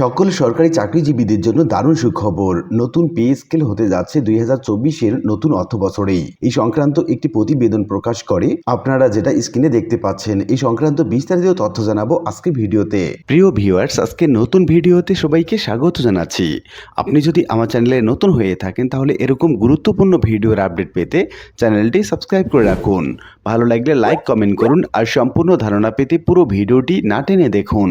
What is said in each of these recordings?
সকল সরকারি চাকরিজীবীদের জন্য দারুণ সুখবর। নতুন পে স্কেল হতে যাচ্ছে দুই হাজার চব্বিশের নতুন অর্থ বছরেই এই সংক্রান্ত একটি প্রতিবেদন প্রকাশ করে আপনারা যেটা স্ক্রিনে দেখতে পাচ্ছেন, এই সংক্রান্ত বিস্তারিত তথ্য জানাব আজকে ভিডিওতে। প্রিয় ভিউয়ার্স, আজকে নতুন ভিডিওতে সবাইকে স্বাগত জানাচ্ছি। আপনি যদি আমার চ্যানেলে নতুন হয়ে থাকেন, তাহলে এরকম গুরুত্বপূর্ণ ভিডিওর আপডেট পেতে চ্যানেলটি সাবস্ক্রাইব করে রাখুন। ভালো লাগলে লাইক, কমেন্ট করুন আর সম্পূর্ণ ধারণা পেতে পুরো ভিডিওটি না টেনে দেখুন।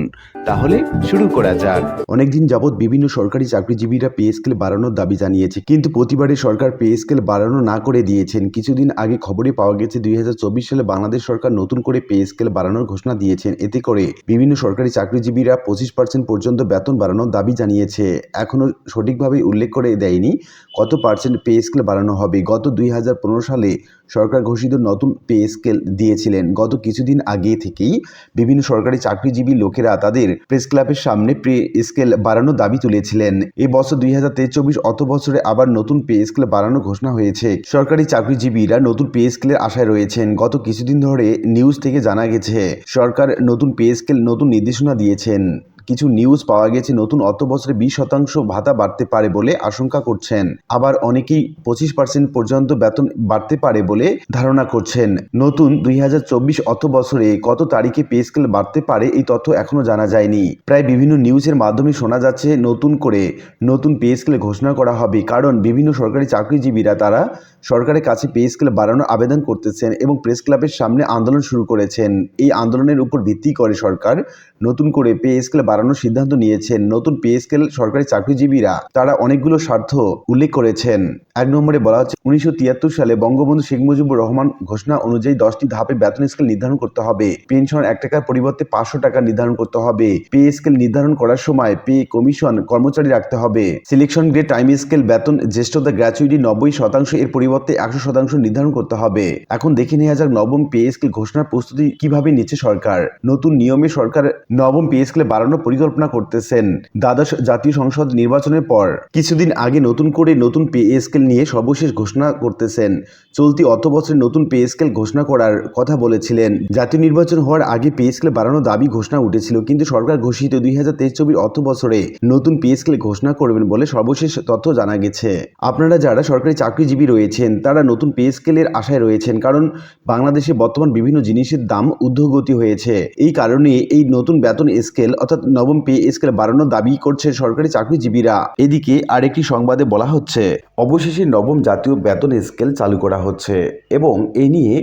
তাহলে শুরু করা যাক। অনেকদিন যাবৎ বিভিন্ন সরকারি চাকরিজীবীরা পে স্কেল বাড়ানোর দাবি জানিয়েছে, কিন্তু প্রতিবারে সরকার পে স্কেল বাড়ানো না করে দিয়েছেন। কিছুদিন আগে খবরে পাওয়া গেছে, দুই হাজার চব্বিশ সালে বাংলাদেশ সরকার নতুন করে পে স্কেল বাড়ানোর ঘোষণা দিয়েছেন। এতে করে বিভিন্ন সরকারি চাকরিজীবীরা পঁচিশ পার্সেন্ট পর্যন্ত বেতন বাড়ানোর দাবি জানিয়েছে। এখনও সঠিকভাবে উল্লেখ করে দেয়নি কত পার্সেন্ট পে স্কেল বাড়ানো হবে। গত দুই হাজার পনেরো সালে সরকার ঘোষিত নতুন পে স্কেল দিয়েছিলেন। গত কিছুদিন আগে থেকেই বিভিন্ন সরকারি চাকরিজীবী লোকেরা তাদের প্রেস ক্লাবের সামনে পে স্কেল বাড়ানোর দাবি তুলেছিলেন। এই বছর দুই হাজার তেইশ চব্বিশ অত বছরে আবার নতুন পে স্কেল বাড়ানোর ঘোষণা হয়েছে। সরকারি চাকরিজীবীরা নতুন পে স্কেলের আশায় রয়েছেন। গত কিছুদিন ধরে নিউজ থেকে জানা গেছে, সরকার নতুন পে স্কেল নতুন নির্দেশনা দিয়েছেন। কিছু নিউজ পাওয়া গেছে, নতুন অর্থ বছরে বিশ শতাংশ ভাতা বাড়তে পারে বলে আশঙ্কা করছেন। আবার অনেকেই পঁচিশ পার্সেন্ট পর্যন্ত বেতন বাড়তে পারে বলে ধারণা করছেন। নতুন দুই হাজার চব্বিশ অর্থ বছরে কত তারিখে পে স্কেল বাড়তে পারে এই তথ্য এখনও জানা যায়নি। প্রায় বিভিন্ন নিউজের মাধ্যমে শোনা যাচ্ছে নতুন করে নতুন পে স্কেল ঘোষণা করা হবে, কারণ বিভিন্ন সরকারি চাকরিজীবীরা তারা সরকারের কাছে পে স্কেল বাড়ানোর আবেদন করতেছেন এবং প্রেস ক্লাবের সামনে আন্দোলন শুরু করেছেন। এই আন্দোলনের উপর ভিত্তি করে সরকার নতুন করে পে স্কেল বাড়ানোর সিদ্ধান্ত নিয়েছেন। নতুন পে স্কেল সরকারি চাকরিজীবীরা, তারা অনেকগুলো স্বার্থ উল্লেখ করেছেন। এক নম্বরে বলা হচ্ছে, উনিশশো তিয়াত্তর সালে বঙ্গবন্ধু শেখ মুজিবুর রহমান ঘোষণা অনুযায়ী দশটি ধাপে বেতন স্কেল নির্ধারণ করতে হবে। পেনশন এক টাকার পরিবর্তে পাঁচশো টাকা নির্ধারণ করতে হবে। পে স্কেল নির্ধারণ করার সময় পে কমিশন কর্মচারী রাখতে হবে। সিলেকশন গ্রেড টাইম স্কেল বেতন জ্যেষ্ঠতা গ্র্যাচুইটি নব্বই শতাংশ, এর পরিবর্তে একশো শতাংশ নির্ধারণ করতে হবে। এখন দেখে নেওয়া যাক নবম পে স্কেল ঘোষণার প্রস্তুতি কীভাবে নিচ্ছে সরকার। নতুন নিয়মে সরকার নবম পে স্কেলে বাড়ানোর পরিকল্পনা করতেছেন। দ্বাদশ জাতীয় সংসদ নির্বাচনের পর কিছুদিন আগে নতুন করে নতুন পে স্কেল নিয়ে সর্বশেষ ঘোষণা করতেছেন। চলতি অর্থ বছরে নতুন পে স্কেল ঘোষণা করার কথা বলেছিলেন। জাতীয় নির্বাচন হওয়ার আগে পে স্কেল বাড়ানোর দাবি ঘোষণা উঠেছিল, কিন্তু সরকার ঘোষিত দুই হাজার তেইশ চব্বিশ অর্থ বছরে নতুন পে স্কেল ঘোষণা করবেন বলে সর্বশেষ তথ্য জানা গেছে। আপনারা যারা সরকারি চাকরিজীবী রয়েছেন, তারা নতুন পে স্কেলের আশায় রয়েছেন, কারণ বাংলাদেশে বর্তমান বিভিন্ন জিনিসের দাম ঊর্ধ্বগতি হয়েছে। এই কারণে এই নতুন বেতন স্কেল, অর্থাৎ নবম পে স্কেল বাড়ানোর দাবি করছে সরকারি চাকরিজীবীরা। এদিকে আরেকটি সংবাদে বলা হচ্ছে, অবশেষে নবম জাতীয় বেতন স্কেল চালু করা হচ্ছে এবং এ নিয়ে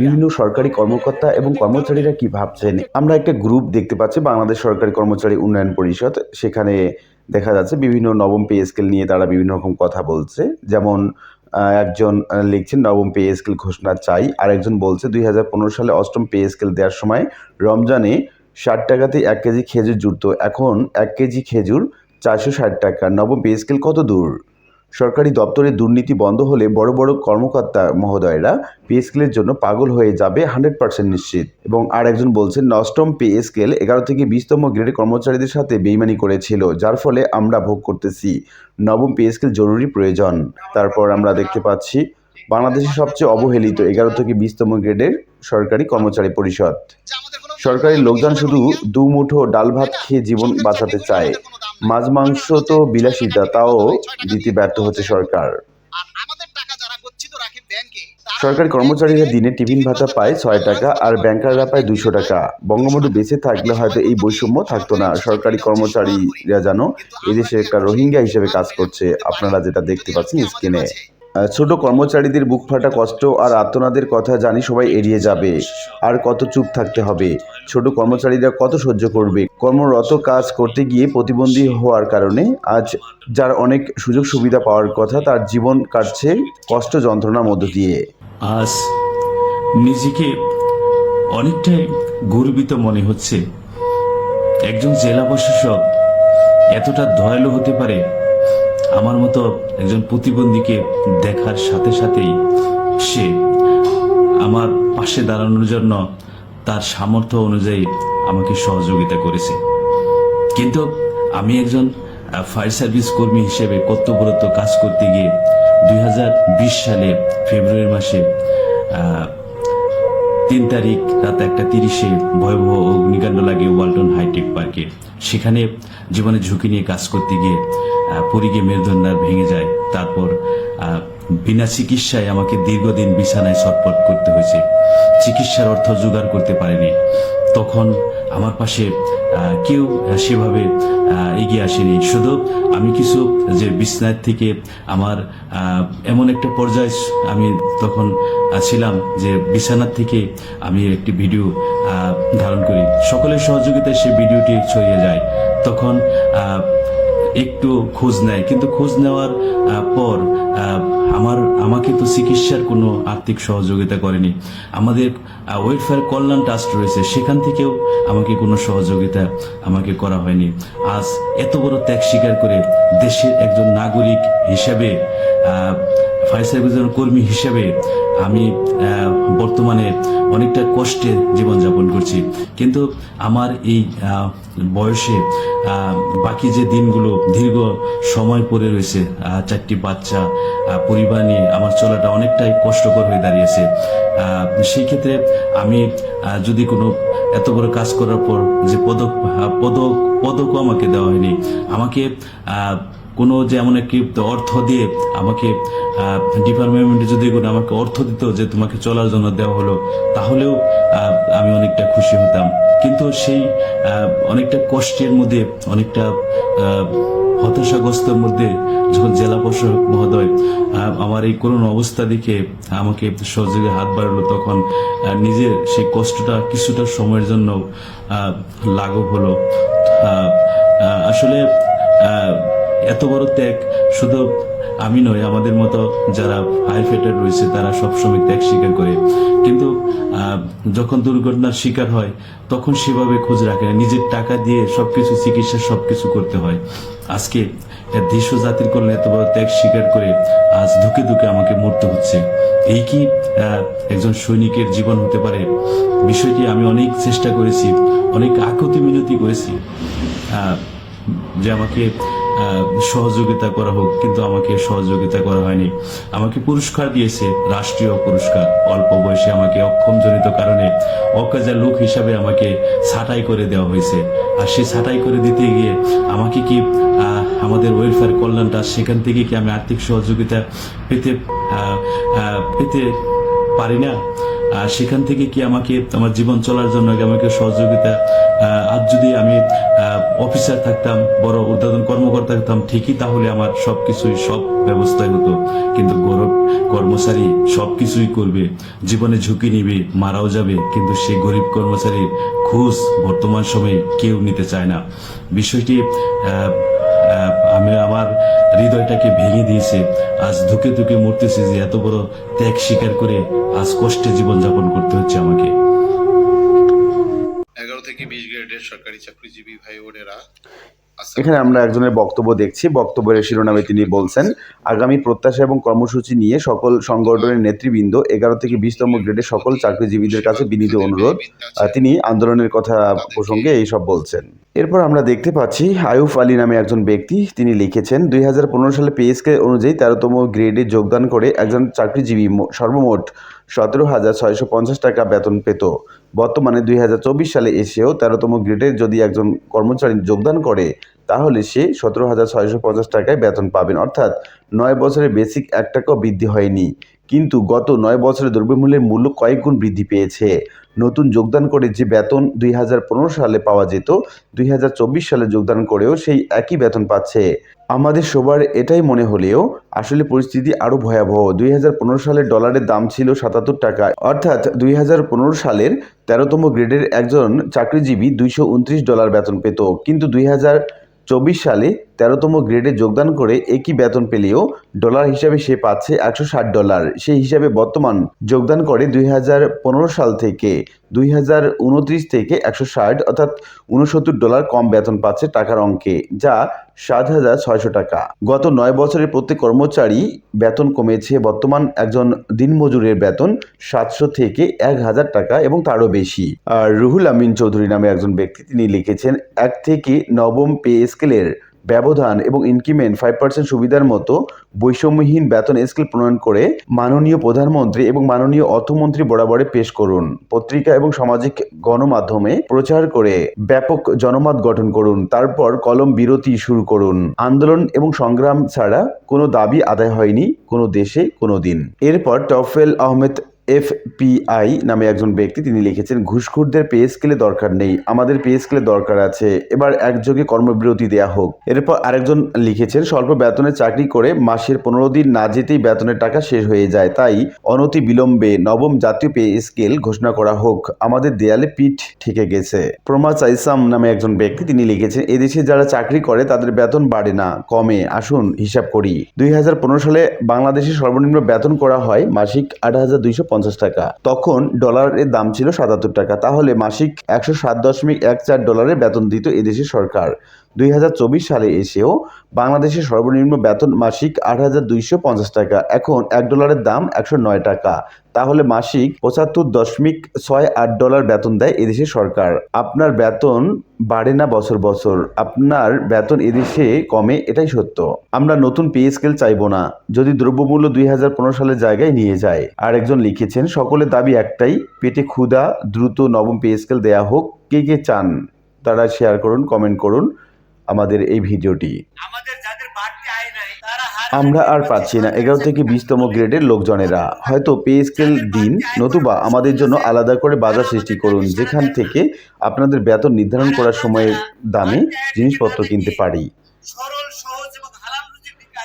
বিভিন্ন সরকারি কর্মকর্তা এবং কর্মচারীরা কি ভাবছেন? আমরা একটা গ্রুপ দেখতে পাচ্ছি, বাংলাদেশ সরকারি কর্মচারী উন্নয়ন পরিষদ। সেখানে দেখা যাচ্ছে বিভিন্ন নবম পে স্কেল নিয়ে তারা বিভিন্ন রকম কথা বলছে। যেমন একজন লিখছেন, নবম পে স্কেল ঘোষণা চাই। আর একজন বলছে, দুই হাজার পনেরো সালে অষ্টম পে স্কেল দেওয়ার সময় রমজানে ষাট টাকাতে এক কেজি খেজুর জুটতো এখন এক কেজি খেজুর চারশো ষাট টাকা। নবম পে স্কেল কত দূর? সরকারি দপ্তরে দুর্নীতি বন্ধ হলে বড় বড় কর্মকর্তা মহোদয়রা পে স্কেলের জন্য পাগল হয়ে যাবে হান্ড্রেড পার্সেন্ট নিশ্চিত। এবং আর একজন বলছেন, নষ্টম পে স্কেল এগারো থেকে বিশতম গ্রেডের কর্মচারীদের সাথে বেইমানি করেছিল, যার ফলে আমরা ভোগ করতেছি। নবম পে স্কেল জরুরি প্রয়োজন। তারপর আমরা দেখতে পাচ্ছি, বাংলাদেশের সবচেয়ে অবহেলিত এগারো থেকে বিশতম গ্রেডের সরকারি কর্মচারী পরিষদ। সরকারি লোকজন শুধু দু মুঠো ডাল ভাত খেয়ে জীবন বাঁচাতে চায়। মাছ, মাংস তো বিলাসিতা, তাও দিতে ব্যর্থ হচ্ছে সরকার। সরকারি কর্মচারীরা দিনে টিফিন ভাতা পায় ছয় টাকা আর ব্যাংকাররা পায় দুশো টাকা। বঙ্গবন্ধু বেঁচে থাকলে হয়তো এই বৈষম্য থাকতো না। সরকারি কর্মচারীরা যেন এদেশে একটা রোহিঙ্গা হিসেবে কাজ করছে। আপনারা যেটা দেখতে পাচ্ছেন স্ক্রিনে। ছোট কর্মচারীদের বুক ফাটা কষ্ট আর আত্মনাদের কথা জানি সবাই এড়িয়ে যাবে। আর কত চুপ থাকতে হবে? ছোট কর্মচারীরা কত সহ্য করবে? কর্মরত কাজ করতে গিয়ে প্রতিবন্ধী হওয়ার কারণে আজ যার অনেক সুযোগ সুবিধা পাওয়ার কথা, তার জীবন কাটছে কষ্ট যন্ত্রণার মধ্য দিয়ে। আজ নিজেকে অনেকটাই গর্বিত মনে হচ্ছে। একজন জেলা প্রশাসক এতটা দয়ালু হতে পারে আমার মতো একজন প্রতিবন্ধীকে দেখার সাথে সাথেই সে আমার পাশে দাঁড়ানোর জন্য তার সামর্থ্য অনুযায়ী আমাকে সহযোগিতা করেছে। কিন্তু আমি একজন ফায়ার সার্ভিস কর্মী হিসেবে কর্তব্যরত কাজ করতে গিয়ে দুই হাজার বিশ সালে ফেব্রুয়ারি মাসে তিন তারিখ রাত একটা তিরিশে ভয়াবহ অগ্নিকাণ্ড লাগে ওয়ালটন হাইটেক পার্কে। সেখানে জীবনে ঝুঁকি নিয়ে কাজ করতে গিয়ে পড়ে গিয়ে মেরুদণ্ডার ভেঙে যায়। তারপর বিনা চিকিৎসায় আমাকে দীর্ঘদিন বিছানায় ছটপট করতে হয়েছে। চিকিৎসার অর্থ জোগাড় করতে পারিনি। তখন আমার পাশে কেউ সেভাবে এগিয়ে আসেনি। শুধু আমি কিছু যে বিছনার থেকে আমার এমন একটা পর্যায়ে আমি তখন ছিলাম যে বিছানার থেকে আমি একটি ভিডিও ধারণ করি। সকলের সহযোগিতায় সেই ভিডিওটি ছড়িয়ে যায়। তখন একটু খোঁজ নেয়। কিন্তু খোঁজ নেওয়ার পর আমার, আমাকে তো চিকিৎসার কোনো আর্থিক সহযোগিতা করেনি। আমাদের ওয়েলফেয়ার কল্যাণ ট্রাস্ট রয়েছে। সেখান থেকেও আমাকে কোনো সহযোগিতা আমাকে করা হয়নি। আজ এত বড় ত্যাগ স্বীকার করে দেশের একজন নাগরিক হিসাবে ফায়ার সার্ভিসের কর্মী হিসেবে আমি বর্তমানে অনেকটা কষ্টে জীবনযাপন করছি। কিন্তু আমার এই বয়সে বাকি যে দিনগুলো দীর্ঘ সময় পড়ে রয়েছে চারটি বাচ্চা পরিবার নিয়ে আমার চলাটা অনেকটাই কষ্টকর হয়ে দাঁড়িয়েছে। সেই ক্ষেত্রে আমি যদি কোনো এত বড় কাজ করার পর যে পদক পদক, পদকও আমাকে দেওয়া হয়নি, আমাকে কোনো যে এমন একটি অর্থ দিয়ে আমাকে ডিপার্টমেন্টে যদি কোনো আমাকে অর্থ দিত যে তোমাকে চলার জন্য দেওয়া হলো, তাহলেও আমি অনেকটা খুশি হতাম। কিন্তু সেই অনেকটা কষ্টের মধ্যে, অনেকটা হতাশাগ্রস্তের মধ্যে যখন জেলা প্রশাসক মহোদয় আমার এই করুণ অবস্থা দেখে আমাকে সহযোগে হাত বাড়ালো, তখন নিজের সেই কষ্টটা কিছুটা সময়ের জন্য লাঘব হলো। আসলে এত বড় ত্যাগ শুধু আমি নয় আমাদের মতো যারা হাই ফেটার রয়েছে, তারা সবসময় ত্যাগ স্বীকার করে। কিন্তু যখন দুর্ঘটনার শিকার হয়, তখন সেভাবে খোঁজ রাখে না। নিজের টাকা দিয়ে সবকিছু, চিকিৎসা সবকিছু করতে হয়। আজকে দেশ জাতির কল্যাণে এত বড় ত্যাগ স্বীকার করে আজ ধুকে ধুকে আমাকে মরতে হচ্ছে। এই কি একজন সৈনিকের জীবন হতে পারে? বিষয়টি আমি অনেক চেষ্টা করেছি, অনেক আকুতি মিনতি করেছি। যে আমাকে সহযোগিতা করা হোক, কিন্তু আমাকে সহযোগিতা করা হয়নি। আমাকে পুরস্কার দিয়েছে রাষ্ট্রীয় পুরস্কার। অল্প বয়সে আমাকে অক্ষমজনিত কারণে অকাজা লোক হিসাবে আমাকে ছাঁটাই করে দেওয়া হয়েছে। আর সে ছাঁটাই করে দিতে গিয়ে আমাকে কি আমাদের ওয়েলফেয়ার কল্যাণটা সেখান থেকে কি আমি আর্থিক সহযোগিতা পেতে পেতে পারি না? আর সেখান থেকে কি আমাকে আমার জীবন চলার জন্য আমাকে সহযোগিতা আজ যদি আমি অফিসার থাকতাম, বড় উদ্বোধন কর্মকর্তা থাকতাম, ঠিকই তাহলে আমার সবকিছুই সব ব্যবস্থায় হতো। কিন্তু গরব, কর্মচারী সবকিছুই করবে, জীবনে ঝুঁকি নিবে, মারাও যাবে, কিন্তু সেই গরিব কর্মচারীর খোঁজ বর্তমান সময়ে কেউ নিতে চায় না। বিষয়টি আমি আমার হৃদয়টাকে ভেঙে দিয়েছে। আজ ধুকে ধুকে মরতেছে যে এত বড় ত্যাগ স্বীকার করে আজ কষ্টে জীবন যাপন করতে হচ্ছে আমাকে। এগারো থেকে বিশ গ্রেডের সরকারি চাকরিজীবী ভাই বোনেরা এখানে আমরা একজনের বক্তব্য দেখছি। বক্তব্যের শিরোনামে তিনি বলছেন আগামী প্রত্যাশা এবং কর্মসূচি নিয়ে সকল সংগঠনের নেতৃবৃন্দ এগারো থেকে বিশতম গ্রেডের সকল চাকরিজীবীদের কাছে বিনীত অনুরোধ। তিনি আন্দোলনের কথা প্রসঙ্গে এইসব বলছেন। এরপর আমরা দেখতে পাচ্ছি আয়ুফ আলী নামে একজন ব্যক্তি তিনি লিখেছেন দুই হাজার পনেরো সালে পেএসকে অনুযায়ী তেরোতম গ্রেডে যোগদান করে একজন চাকরিজীবী সর্বমোট সতেরো হাজার ছয়শো পঞ্চাশ টাকা বেতন পেত। বর্তমানে দুই হাজার চব্বিশ সালে এসেও তেরোতম গ্রেডে যদি একজন কর্মচারী যোগদান করে তাহলে সে সতেরো হাজার ছয়শো পঞ্চাশ টাকায় বেতন পাবেন। অর্থাৎ নয় বছরে বেসিক এক টাকাও বৃদ্ধি হয়নি। কিন্তু গত নয় বছরে দ্রব্যমূল্যের মূল্য কয়েক গুণ বৃদ্ধি পেয়েছে। নতুন যোগদান করে যে বেতন দুই হাজার পনেরো সালে পাওয়া যেত, দুই হাজার চব্বিশ সালে যোগদান করেও সেই একই বেতন পাচ্ছে। আমাদের সবার এটাই মনে হলেও আসলে পরিস্থিতি আরও ভয়াবহ। দুই হাজার পনেরো সালে ডলারের দাম ছিল সাতাত্তর টাকা। অর্থাৎ দুই হাজার পনেরো সালের তেরোতম গ্রেডের একজন চাকরিজীবী দুইশো উনত্রিশ ডলার বেতন পেত। কিন্তু দুই চব্বিশ সালে তেরোতম গ্রেডে যোগদান করে একই বেতন পেলেও ডলার হিসাবে সে পাচ্ছে একশো ষাট ডলার। সেই হিসাবে বর্তমান যোগদান করে দুই হাজার পনেরো সাল থেকে দুই হাজার উনত্রিশ থেকে একশো ষাট অর্থাৎ উনসত্তর ডলার কম বেতন পাচ্ছে টাকার অঙ্কে, যা সাত হাজার ছয়শো টাকা। গত নয় বছরে প্রত্যেক কর্মচারী বেতন কমেছে। বর্তমান একজন দিনমজুরের বেতন সাতশো থেকে এক হাজার টাকা এবং তারও বেশি। আর রুহুল আমিন চৌধুরী নামে একজন ব্যক্তি তিনি লিখেছেন, এক থেকে নবম পে স্কেলের ব্যবধান এবং ইনক্রিমেন্ট ফাইভ পার্সেন্ট সুবিধার মতো বৈষম্যহীন বেতন স্কেল প্রণয়ন করে মাননীয় প্রধানমন্ত্রী এবং মাননীয় অর্থমন্ত্রী বরাবরে পেশ করুন। পত্রিকা এবং সামাজিক গণমাধ্যমে প্রচার করে ব্যাপক জনমত গঠন করুন। তারপর কলম বিরতি শুরু করুন। আন্দোলন এবং সংগ্রাম ছাড়া কোনো দাবি আদায় হয়নি কোনো দেশে কোনো দিন। এরপর টফেল আহমেদ এফপিআই নামে একজন ব্যক্তি তিনি লিখেছেন, ঘুষখোরদের পে স্কেলে দরকার নেই, আমাদের পে স্কেলে দরকার আছে, এবার একযোগে কর্মবিরতি দেয়া হোক। এরপর আরেকজন লিখেছেন, স্বল্প বেতনে চাকরি করে মাসের পনেরো দিন না যেতেই বেতনের টাকা শেষ হয়ে যায়, তাই অনতি বিলম্বে নবম জাতীয় পে স্কেল ঘোষণা করা হোক, আমাদের দেয়ালে পিঠ ঠেকে গেছে। প্রমা চাইসাম নামে একজন ব্যক্তি তিনি লিখেছেন এদেশে যারা চাকরি করে তাদের বেতন বাড়ে না, কমে, আসুন হিসাব করি। দুই হাজার পনেরো সালে বাংলাদেশে সর্বনিম্ন বেতন করা হয় মাসিক আট হাজার দুইশো পঞ্চাশ টাকা। তখন ডলারের দাম ছিল সাতাত্তর টাকা। তাহলে মাসিক একশো সাত দশমিক এক চার ডলারের বেতন দিত এদেশের সরকার। দুই হাজার চব্বিশ সালে এসেও বাংলাদেশের সর্বনিম্ন বেতন মাসিক আট হাজার দুইশো পঞ্চাশ টাকা। এখন এক ডলারের দাম একশো নয় টাকা। তাহলে মাসিক পঁচাত্তর দশমিক ছয় আট ডলার বেতন দেয় এদেশের সরকার। আপনার বেতন বাড়ে না বছর বছর। আপনার বেতন এদেশে কমে, এটাই সত্য। আমরা নতুন পে স্কেল চাইব না। যদি দ্রব্যমূল্য দুই হাজার পনেরো সালের জায়গায় নিয়ে যায়। আর একজন লিখেছেন, সকলের দাবি একটাই, পেটে ক্ষুধা, দ্রুত নবম পে স্কেল দেয়া হোক। কে কে চান, তারা শেয়ার করুন কমেন্ট করুন। আমাদের এই ভিডিওটি। আমরা আর পাচ্ছি। না। এগারো থেকে বিশতম গ্রেডের লোকজনেরা। হয়তো পে স্কেল দিন নতুবা আমাদের জন্য আলাদা করে বাজার সৃষ্টি করুন। যেখান থেকে আপনাদের বেতন নির্ধারণ করার সময়ের দামে জিনিসপত্র কিনতে পারি।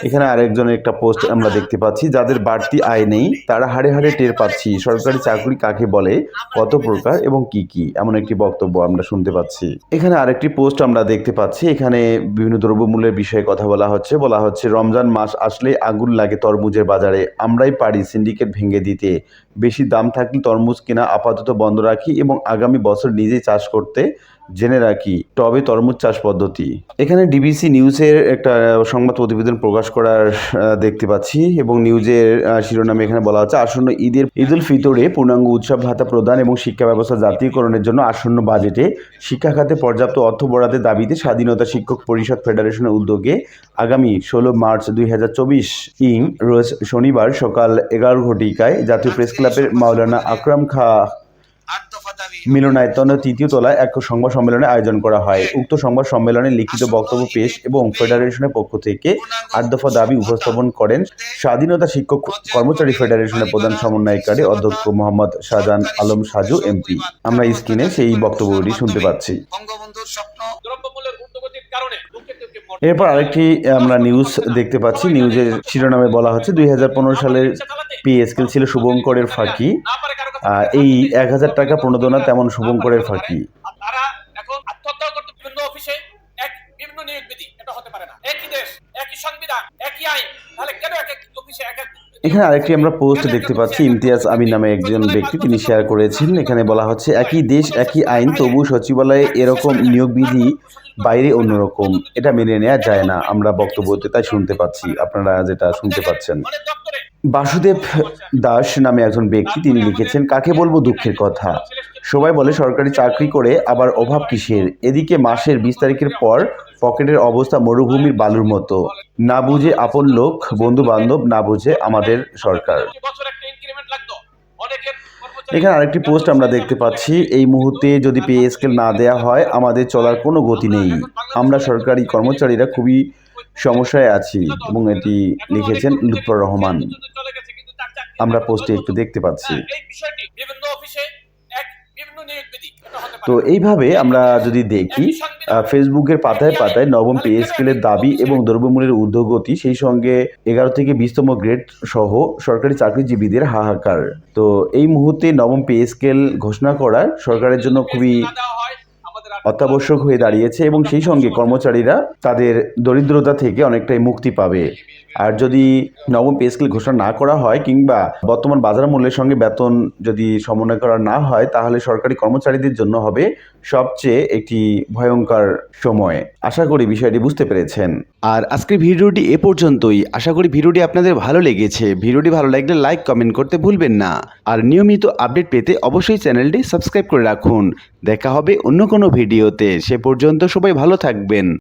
এখানে আরেকজনের একটা পোস্ট আমরা দেখতে পাচ্ছি। যাদের বাড়তি আয় নেই, তারা হাড়ে হাড়ে টের পাচ্ছি। সরকারি চাকরি কাকে বলে, কত প্রকার এবং কি কি, এমন একটি বক্তব্য আমরা শুনতে পাচ্ছি। এখানে আরেকটি পোস্ট আমরা দেখতে পাচ্ছি। এখানে বিভিন্ন দ্রব্যমূল্যের বিষয়ে কথা বলা হচ্ছে। বলা হচ্ছে, রমজান মাস আসলে আগুন লাগে তরমুজের বাজারে। আমরাই পারি সিন্ডিকেট ভেঙে দিতে। বেশি দাম থাকলে তরমুজ কেনা আপাতত বন্ধ রাখি এবং আগামী বছর নিজেই চাষ করতে জেনে রাখি, টবে তরমুজ চাষ পদ্ধতি। এখানে ডিবিসি নিউজের একটা সংবাদ প্রতিবেদন প্রকাশ করার দেখতে পাচ্ছি এবং নিউজের শিরোনামে এখানে বলা হচ্ছে, আসন্ন ঈদের ঈদ উল ফিতরে পূর্ণাঙ্গ উৎসব ভাতা প্রদান এবং শিক্ষা ব্যবস্থা জাতীয়করণের জন্য আসন্ন বাজেটে শিক্ষা খাতে পর্যাপ্ত অর্থ বরাদ্দের দাবিতে স্বাধীনতা শিক্ষক পরিষদ ফেডারেশনের উদ্যোগে আগামী ষোলো মার্চ দুই হাজার চব্বিশ ইং, রোজ শনিবার সকাল এগারো ঘটিকায় জাতীয় প্রেস ক্লাবের মাওলানা আকরাম খা মিলনায়তন তৃতীয় তলায় এক সংবাদ সম্মেলনের আয়োজন করা হয়। উক্ত সংবাদ সম্মেলনে লিখিত বক্তব্য পেশ এবং ফেডারেশনের পক্ষ থেকে আট দফা দাবি উপস্থাপন করেন স্বাধীনতা শিক্ষক কর্মচারী ফেডারেশনের প্রধান সমন্বয়কারী অধ্যক্ষ মোহাম্মদ শাহজাহান আলম সাজু এমপি। আমরা স্ক্রিনে সেই বক্তব্যটি শুনতে পাচ্ছি। বঙ্গবন্ধুর স্বপ্ন এরপর আরেকটি আমরা নিউজ দেখতে পাচ্ছি। নিউজের শিরোনামে বলা হচ্ছে দুই হাজার পনেরো সালের পিএসকেল ছিল শুভঙ্করের ফাঁকি। এই এক হাজার টাকা প্রণোদনা তেমন শুভঙ্করের ফাঁকি। তারা এখন আত্মহত্যা করতে বিভিন্ন অফিসে এক বিভিন্ন নিয়োগ বিধি এটা হতে পারে না। একই দেশ একই সংবিধান একই আইন তাহলে কেন এক এক অফিসে এক এক এখানে আরেকটি আমরা পোস্ট দেখতে পাচ্ছি। ইমতিয়াজ আমিন নামে একজন ব্যক্তি তিনি শেয়ার করেছেন। এখানে বলা হচ্ছে একই দেশ একই আইন তবু সচিবালয়ে এরকম নিয়োগ বিধি বাইরে অন্যরকম, এটা মেনে নেওয়া যায় না। আমরা বক্তব্যতে তাই শুনতে পাচ্ছি। আপনারা যেটা শুনতে পাচ্ছেন। বাসুদেব দাস নামে একজন ব্যক্তি, তিনি লিখেছেন, কাকে বলব দুঃখের কথা? সবাই বলে, সরকারি চাকরি করে, আবার অভাব কিসের? এদিকে মাসের বিশ তারিখের পর পকেটের অবস্থা মরুভূমির বালুর মতো। না বুঝে আপন লোক বন্ধু বান্ধব না বুঝে আমাদের সরকার। এখানে আরেকটি পোস্ট আমরা দেখতে পাচ্ছি। এই মুহূর্তে যদি পে স্কেল না দেয়া হয়, আমাদের চলার কোনো গতি নেই। আমরা সরকারি কর্মচারীরা খুবই সমস্যায় আছি এবং এটি লিখেছেন লুৎফর রহমান। আমরা পোস্টে একটু দেখতে পাচ্ছি। তো এইভাবে আমরা যদি দেখি ফেসবুকের পাতায় পাতায় নবম পে স্কেলের দাবি এবং দ্রব্যমূল্যের ঊর্ধ্বগতি, সেই সঙ্গে এগারো থেকে বিশতম গ্রেড সহ সরকারি চাকরিজীবীদের হাহাকার। তো এই মুহূর্তে নবম পে স্কেল ঘোষণা করা সরকারের জন্য খুবই অত্যাবশ্যক হয়ে দাঁড়িয়েছে এবং সেই সঙ্গে কর্মচারীরা তাদের দরিদ্রতা থেকে অনেকটাই মুক্তি পাবে। আর যদি নবম পে স্কেল ঘোষণা না করা হয় কিংবা বর্তমান বাজার মূল্যের সঙ্গে বেতন যদি সমন্বয় করা না হয়, তাহলে সরকারি কর্মচারীদের জন্য হবে সবচেয়ে একটি ভয়ঙ্কর সময়। আশা করি বিষয়টি বুঝতে পেরেছেন। আর আজকের ভিডিওটি এ পর্যন্তই। আশা করি ভিডিওটি আপনাদের ভালো লেগেছে। ভিডিওটি ভালো লাগলে লাইক, কমেন্ট করতে ভুলবেন না। আর নিয়মিত আপডেট পেতে অবশ্যই চ্যানেলটি সাবস্ক্রাইব করে রাখুন। দেখা হবে অন্য কোনো ভিডিওতে সে পর্যন্ত সবাই ভালো থাকবেন।